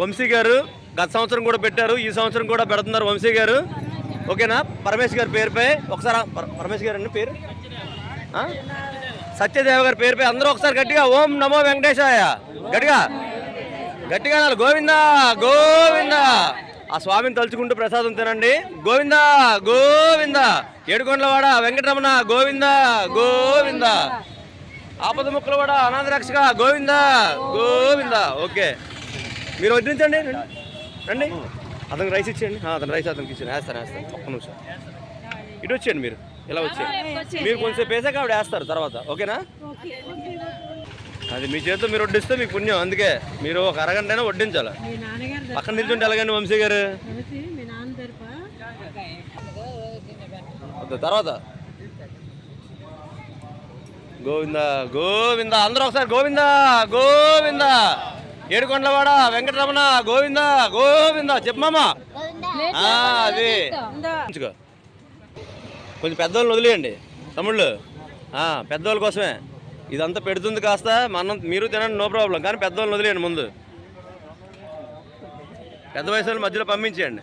వంశీ గారు గత సంవత్సరం కూడా పెట్టారు ఈ సంవత్సరం కూడా పెడుతున్నారు వంశీ గారు. ఓకేనా? పరమేశ్ గారి పేరుపై ఒకసారి పరమేష్ పరమేశ్ గారు అండి పేరు? సత్యదేవ గారి పేరుపై అందరూ ఒకసారి గట్టిగా ఓం నమో వెంకటేశాయ. గట్టిగా? గట్టిగా అనాలి. గోవిందా గోవిందా. ఆ స్వామిని తలుచుకుంటూ ప్రసాదం తినండి. గోవిందా గోవిందా. ఏడుకొండలవాడ వెంకటరమణ గోవిందా గోవిందా. ఆపద ముక్కలవాడ అనాథ రక్షక గోవిందా గోవిందా. ఓకే. మీరు వడ్డించండి రండి. రండి. అతనికి రైస్ ఇచ్చేయండి. ఆ, అతను రైస్ అతనికి ఇచ్చేయండి. వేస్తాను వేస్తాను. ఒక్క నిమిషం. ఇటు వచ్చేయండి మీరు. ఇలా వచ్చేయండి. మీరు కొంచెం వేసాక ఆవిడ వేస్తారు తర్వాత. ఓకేనా? అది మీ చేతితో మీరు వడ్డిస్తే మీకు పుణ్యం. అందుకే మీరు ఒక అరగంట అయినా వడ్డించాలి. మీ నాన్నగారు పక్కన నిల్చుంటే ఎలాగండి వంశీ గారు? తర్వాత. గోవిందా గోవిందా. అందరూ ఒకసారి గోవిందా గోవిందా. ఏడుకొండలవాడ వెంకటరమణ గోవిందా గోవిందా చెప్పమ్మా అది. కొంచెం పెద్దవాళ్ళని వదిలేయండి తమ్ముళ్ళు. ఆ, పెద్దవాళ్ళ కోసమే. ఇదంతా పెడుతుంది కాస్త మనం మీరు తినండి నో ప్రాబ్లం. కానీ పెద్దవాళ్ళని వదిలేయండి ముందు. పెద్ద వయసు మధ్యలో పంపించేయండి.